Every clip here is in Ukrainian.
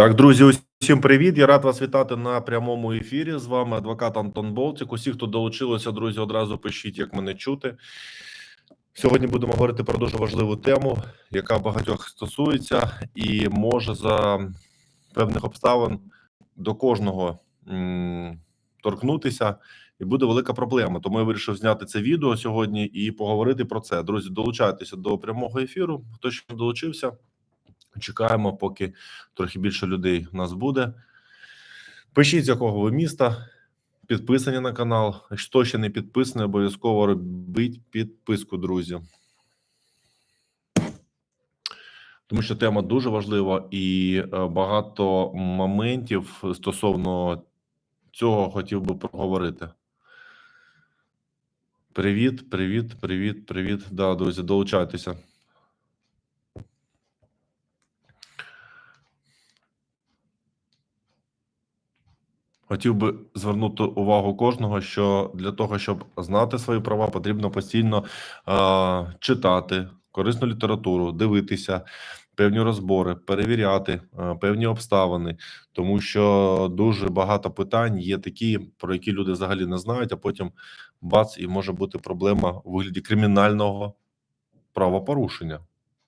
Так, друзі, усім привіт. Я рад вас вітати на прямому ефірі. З вами адвокат Антон Болтик. Усі, хто долучилися, друзі, одразу пишіть, як мене чути. Сьогодні будемо говорити про дуже важливу тему, яка багатьох стосується, і може за певних обставин до кожного м, торкнутися, і буде велика проблема. Тому я вирішив зняти це відео сьогодні і поговорити про це. Друзі, долучайтеся до прямого ефіру. Хто ще не долучився? Чекаємо, поки трохи більше людей у нас буде. Пишіть, з якого ви міста, підписані на канал. Хто ще не підписаний, обов'язково робіть підписку, друзі. Тому що тема дуже важлива і е, багато моментів стосовно цього хотів би проговорити. Привіт, привіт, привіт, привіт. Да, друзі, долучайтеся. Хотів би звернути увагу кожного, що для того, щоб знати свої права, потрібно постійно е, читати корисну літературу, дивитися певні розбори, перевіряти е, певні обставини, тому що дуже багато питань є такі, про які люди взагалі не знають, а потім бац, і може бути проблема у вигляді кримінального правопорушення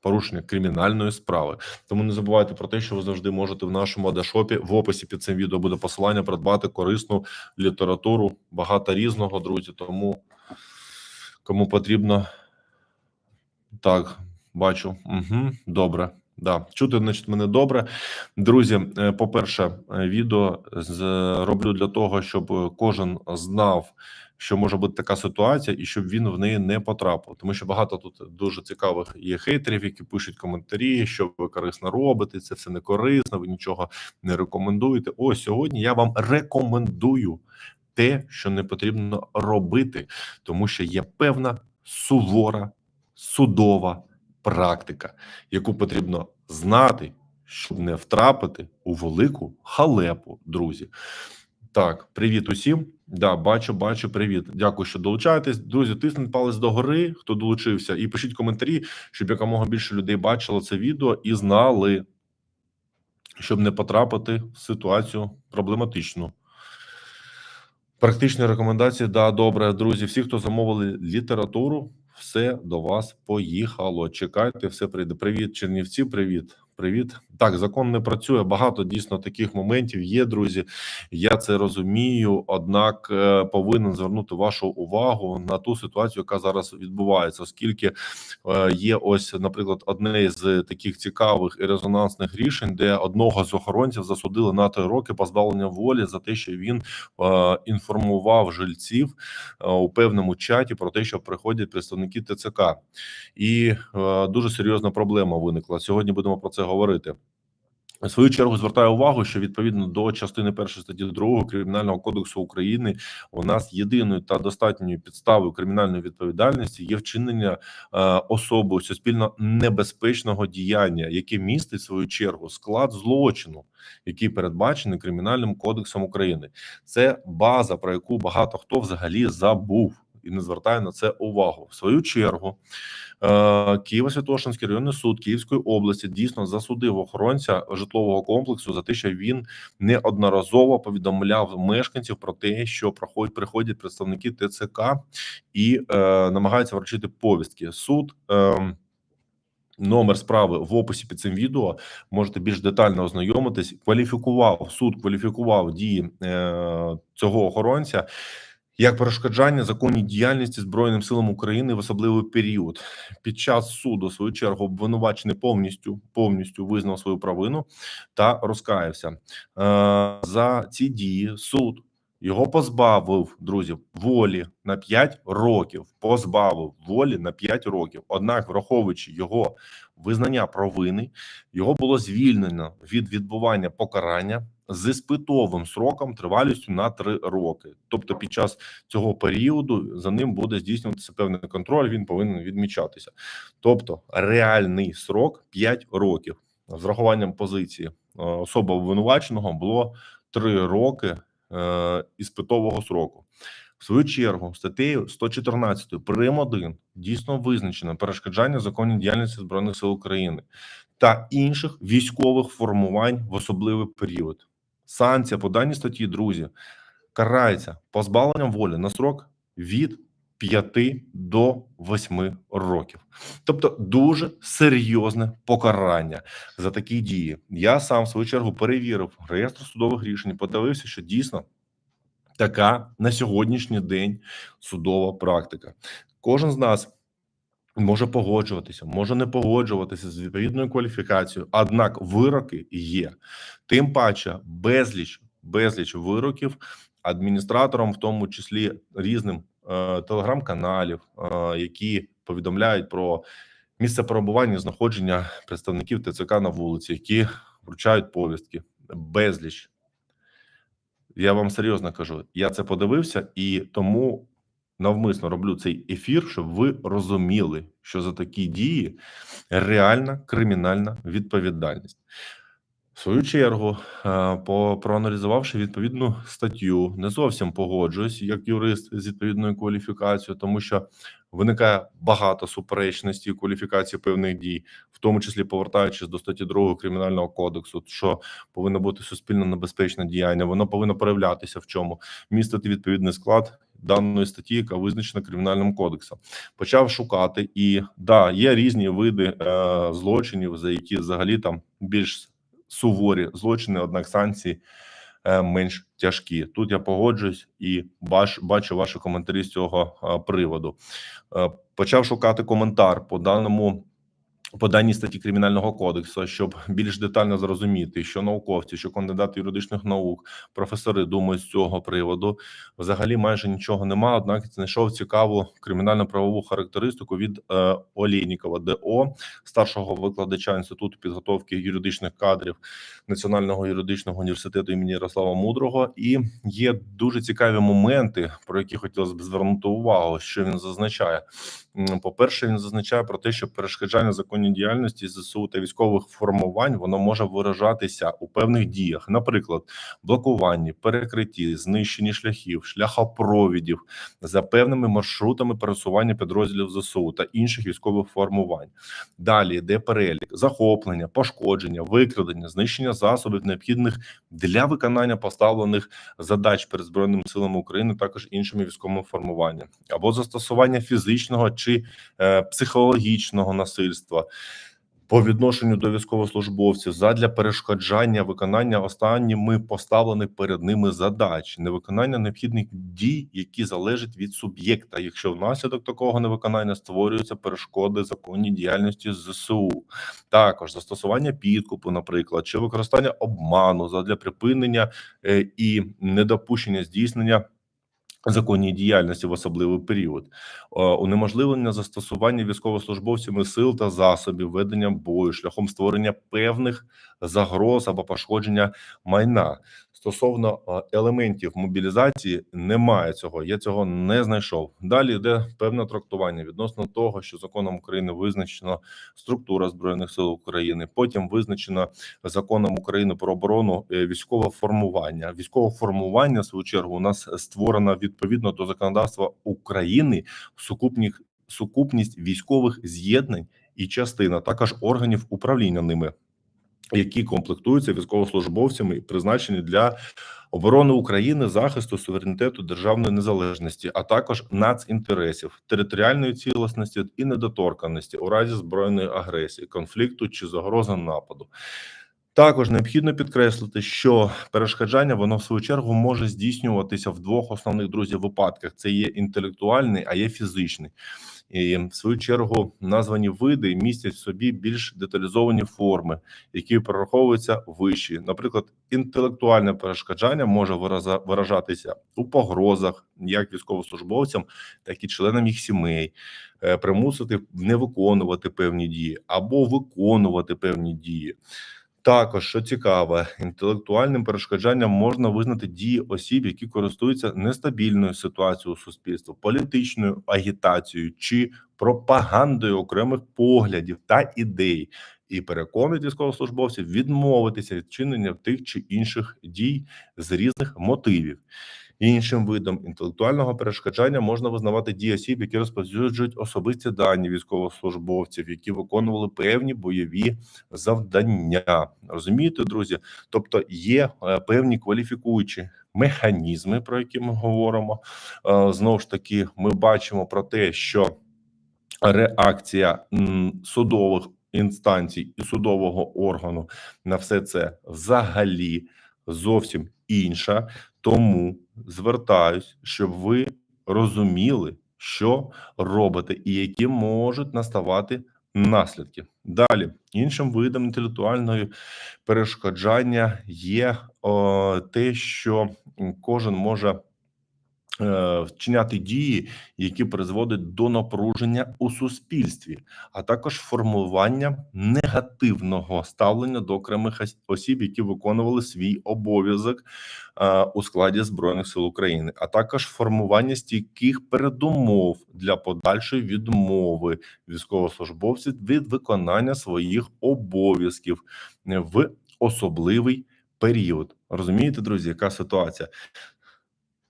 порушення кримінальної справи. Тому не забувайте про те, що ви завжди можете в нашому адашопі в описі під цим відео буде посилання придбати корисну літературу, багато різного, друзі. Тому кому потрібно так, бачу. Угу, Добре. Да, чути, значить, мене добре, друзі. е, По перше, е, відео роблю для того, щоб кожен знав, що може бути така ситуація, і щоб він в неї не потрапив. Тому що багато тут дуже цікавих є хейтерів, які пишуть коментарі, що ви корисно робите. Це все не корисно, ви нічого не рекомендуєте. Ось сьогодні я вам рекомендую те, що не потрібно робити, тому що є певна сувора судова практика, яку потрібно знати, щоб не втрапити у велику халепу, друзі. Так, привіт усім. Да, бачу, бачу. Привіт. Дякую, що долучаєтесь. Друзі, тисніть палець догори, хто долучився, і пишіть коментарі, щоб якомога більше людей бачило це відео і знали, щоб не потрапити в ситуацію проблематичну. Практичні рекомендації. Да, добре, друзі. Всі, хто замовили літературу, все до вас поїхало. Чекайте, все прийде. Привіт, Чернівці. Привіт. Привіт, так закон не працює. Багато дійсно таких моментів є, друзі. Я це розумію. Однак е, повинен звернути вашу увагу на ту ситуацію, яка зараз відбувається, оскільки е, є ось, наприклад, одне з таких цікавих і резонансних рішень, де одного з охоронців засудили на три роки позбавлення волі за те, що він е, інформував жильців у певному чаті про те, що приходять представники ТЦК, і дуже серйозна проблема виникла. Сьогодні будемо про це говорити. В свою чергу звертаю увагу, що відповідно до частини першої статті 2 кримінального кодексу України у нас єдиною та достатньою підставою кримінальної відповідальності є вчинення е, особи суспільно небезпечного діяння, яке містить в свою чергу склад злочину, який передбачений кримінальним кодексом України. Це база, про яку багато хто взагалі забув і не звертає на це увагу. В свою чергу е, Києво-Святошинський районний суд Київської області дійсно засудив охоронця житлового комплексу за те, що він неодноразово повідомляв мешканців про те, що проходять приходять представники ТЦК і е, намагаються вручити повістки. Суд. Е, Номер справи в описі під цим відео можете більш детально ознайомитись. Кваліфікував суд, кваліфікував дії е, цього охоронця як перешкоджання законній діяльності збройним силам України в особливий період під час суду в свою чергу обвинувачений повністю повністю визнав свою провину та розкаявся е, за ці дії. Суд його позбавив друзів волі на 5 років. Позбавив волі на 5 років. Однак, враховуючи його визнання провини, його було звільнено від відбування покарання з іспитовим сроком тривалістю на 3 роки. Тобто, під час цього періоду за ним буде здійснюватися певний контроль. Він повинен відмічатися. Тобто, реальний срок 5 років з врахуванням позиції е, особи обвинуваченого було 3 роки е, іспитового сроку. В свою чергу, статтею 114 прим. 1 дійсно визначено перешкоджання законній діяльності збройних сил України та інших військових формувань в особливий період. Санкція по даній статті, друзі, карається позбавленням волі на срок від 5 до 8 років, тобто дуже серйозне покарання за такі дії. Я сам в свою чергу перевірив реєстр судових рішень, подивився, що дійсно така на сьогоднішній день судова практика. Кожен з нас може погоджуватися, може не погоджуватися з відповідною кваліфікацією, однак вироки є. Тим паче безліч, безліч вироків адміністраторам, в тому числі різним е, телеграм-каналів, е, які повідомляють про місце перебування знаходження представників ТЦК на вулиці, які вручають повістки. Безліч. Я вам серйозно кажу, я це подивився, і тому навмисно роблю цей ефір, щоб ви розуміли, що за такі дії реальна кримінальна відповідальність. В свою чергу, е, по проаналізувавши відповідну статтю, не зовсім погоджуюсь як юрист з відповідною кваліфікацією, тому що виникає багато суперечностей кваліфікації певних дій, в тому числі повертаючись до статті 2 кримінального кодексу, що повинно бути суспільно небезпечне діяння, воно повинно проявлятися в чому містити відповідний склад даної статті, яка визначена кримінальним кодексом. Почав шукати, і да, є різні види е, злочинів, за які взагалі там більш суворі злочини, однак санкції е, менш тяжкі. Тут я погоджуюсь і бач, бачу ваші коментарі з цього е, приводу. Е, почав шукати коментар по даному. По даній статті кримінального кодексу, щоб більш детально зрозуміти, що науковці, що кандидати юридичних наук, професори думають з цього приводу. Взагалі майже нічого нема. Однак знайшов цікаву кримінально-правову характеристику від е, Олєнікова ДО, старшого викладача інституту підготовки юридичних кадрів Національного юридичного університету імені Ярослава Мудрого. І є дуже цікаві моменти, про які хотілося б звернути увагу, що він зазначає. По перше, він зазначає про те, що перешкоджання законній діяльності зсу та військових формувань воно може виражатися у певних діях, наприклад, блокуванні, перекритті, знищенні шляхів, шляхопровідів за певними маршрутами пересування підрозділів ЗСУ та інших військових формувань. Далі йде перелік. Захоплення, пошкодження, викрадення, знищення засобів необхідних для виконання поставлених задач перед збройними силами України, також іншими військовими формуваннями, або застосування фізичного чи е, психологічного насильства. По відношенню до військовослужбовців задля перешкоджання виконання останніми поставлених перед ними задач, невиконання необхідних дій, які залежать від суб'єкта, якщо внаслідок такого невиконання створюються перешкоди законній діяльності зсу, також застосування підкупу, наприклад, чи використання обману задля припинення е, і недопущення здійснення законній діяльності в особливий період, е, унеможливлення застосування військовослужбовцями сил та засобів ведення бою шляхом створення певних загроз або пошкодження майна стосовно елементів мобілізації, немає цього. Я цього не знайшов. Далі йде певне трактування відносно того, що законом України визначена структура збройних сил України. Потім визначено законом України про оборону е, військове формування. Військове формування в свою чергу у нас створено відповідно до законодавства України сукупних сукупність військових з'єднань і частина також органів управління ними які комплектуються військовослужбовцями і призначені для оборони України, захисту суверенітету державної незалежності, а також націнтересів, територіальної цілісності і недоторканості у разі збройної агресії, конфлікту чи загрози нападу. Також необхідно підкреслити, що перешкоджання воно в свою чергу може здійснюватися в двох основних друзів випадках: це є інтелектуальний, а є фізичний. І в свою чергу названі види містять в собі більш деталізовані форми, які перераховуються вищі. Наприклад, інтелектуальне перешкоджання може виражатися у погрозах, як військовослужбовцям, так і членам їх сімей, е, примусити не виконувати певні дії або виконувати певні дії. Також що цікаве, інтелектуальним перешкоджанням можна визнати дії осіб, які користуються нестабільною ситуацією у суспільстві, політичною агітацією чи пропагандою окремих поглядів та ідей, і переконують військовослужбовців відмовитися від чинення тих чи інших дій з різних мотивів. Іншим видом інтелектуального перешкоджання можна визнавати дії осіб, які розповсюджують особисті дані військовослужбовців, які виконували певні бойові завдання. Розумієте, друзі? Тобто є е, певні кваліфікуючі механізми, про які ми говоримо. Е, Знову ж таки, ми бачимо про те, що реакція судових інстанцій і судового органу на все це взагалі зовсім інша. Тому звертаюсь, щоб ви розуміли, що робите, і які можуть наставати наслідки. Далі іншим видом інтелектуальної перешкоджання є о, те, що кожен може вчиняти дії, які призводять до напруження у суспільстві, а також формування негативного ставлення до окремих осіб, які виконували свій обов'язок е, у складі збройних сил України, а також формування стійких передумов для подальшої відмови військовослужбовців від виконання своїх обов'язків е, в особливий період. Розумієте, друзі, яка ситуація?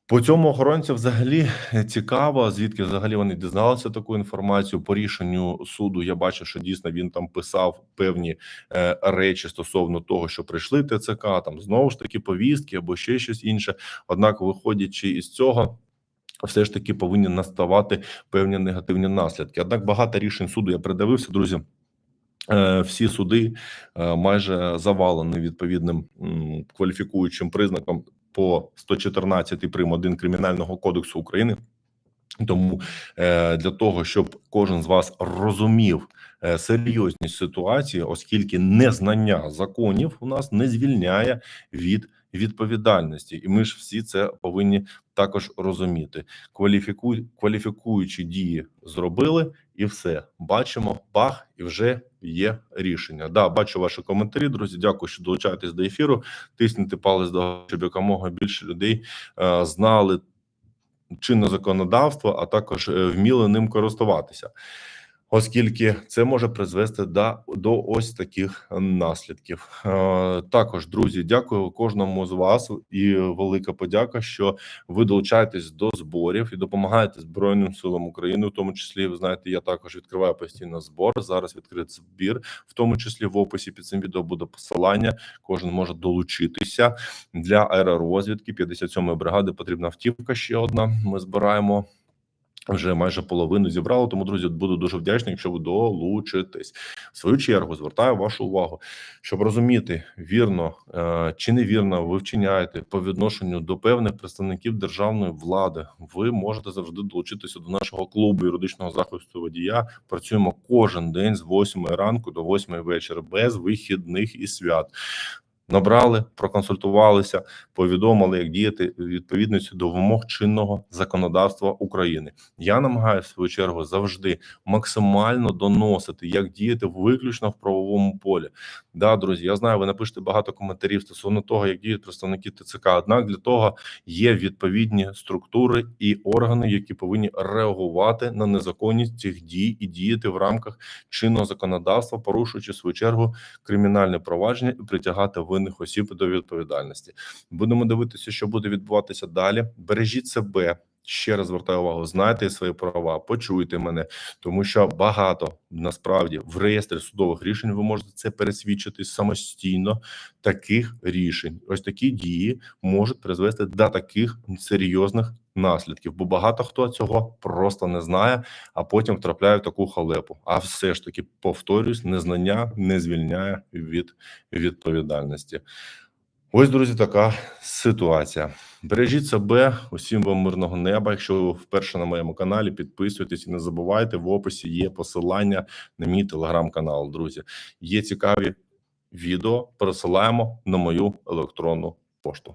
По цьому охоронцю взагалі цікаво, звідки взагалі вони дізналися таку інформацію. По рішенню суду я бачив, що дійсно він там писав певні е, речі стосовно того, що прийшли ТЦК, там знову ж таки повістки або ще щось інше. Однак, виходячи із цього. Все ж таки повинні наставати певні негативні наслідки. Однак багато рішень суду я придивився, друзі. Е, Всі суди е, майже завалені відповідним кваліфікуючим признаком по 114 прим. 1 кримінального кодексу України. Тому е, для того, щоб кожен з вас розумів е, серйозність ситуації, оскільки незнання законів у нас не звільняє від відповідальності, і ми ж всі це повинні також розуміти. Кваліфіку... кваліфікуючі дії зробили, і все бачимо, бах, і вже є рішення. Да, бачу ваші коментарі, друзі. Дякую, що долучаєтесь до ефіру. Тисніть палець до щоб якомога більше людей е, знали чинне законодавство, а також е, вміли ним користуватися, оскільки це може призвести до, до ось таких наслідків. Е, Також, друзі, дякую кожному з вас і велика подяка, що ви долучаєтесь до зборів і допомагаєте Збройним силам України. В тому числі, ви знаєте, я також відкриваю постійно збор. Зараз відкрит збір, в тому числі в описі під цим відео буде посилання. Кожен може долучитися для аеророзвідки 57-ї бригади. Потрібна автівка ще одна. Ми збираємо. Вже майже половину зібрало, тому друзі, буду дуже вдячний, якщо ви долучитесь. В свою чергу звертаю вашу увагу, щоб розуміти вірно е, чи невірно ви вчиняєте по відношенню до певних представників державної влади. Ви можете завжди долучитися до нашого клубу юридичного захисту водія. Працюємо кожен день з 8 ранку до 8 вечора без вихідних і свят. Набрали, проконсультувалися, повідомили, як діяти відповідності до вимог чинного законодавства України. Я намагаюся в свою чергу завжди максимально доносити, як діяти виключно в правовому полі. Да, друзі, я знаю, ви напишете багато коментарів стосовно того, як діють представники ТЦК. Однак для того є відповідні структури і органи, які повинні реагувати на незаконність цих дій і діяти в рамках чинного законодавства, порушуючи в свою чергу кримінальне провадження і притягати винних осіб до відповідальності. Будемо дивитися, що буде відбуватися далі. Бережіть себе. Ще раз звертаю увагу, знайте свої права, почуйте мене, тому що багато насправді в реєстрі судових рішень ви можете це пересвідчити самостійно. Таких рішень, ось такі дії можуть призвести до таких серйозних наслідків, бо багато хто цього просто не знає, а потім втрапляє в таку халепу. А все ж таки повторюсь, незнання не звільняє від відповідальності. Ось, друзі, така ситуація. Бережіть себе, усім вам мирного неба. Якщо ви вперше на моєму каналі, підписуйтесь і не забувайте. В описі є посилання на мій телеграм-канал. Друзі, є цікаві відео. Пересилаємо на мою електронну пошту.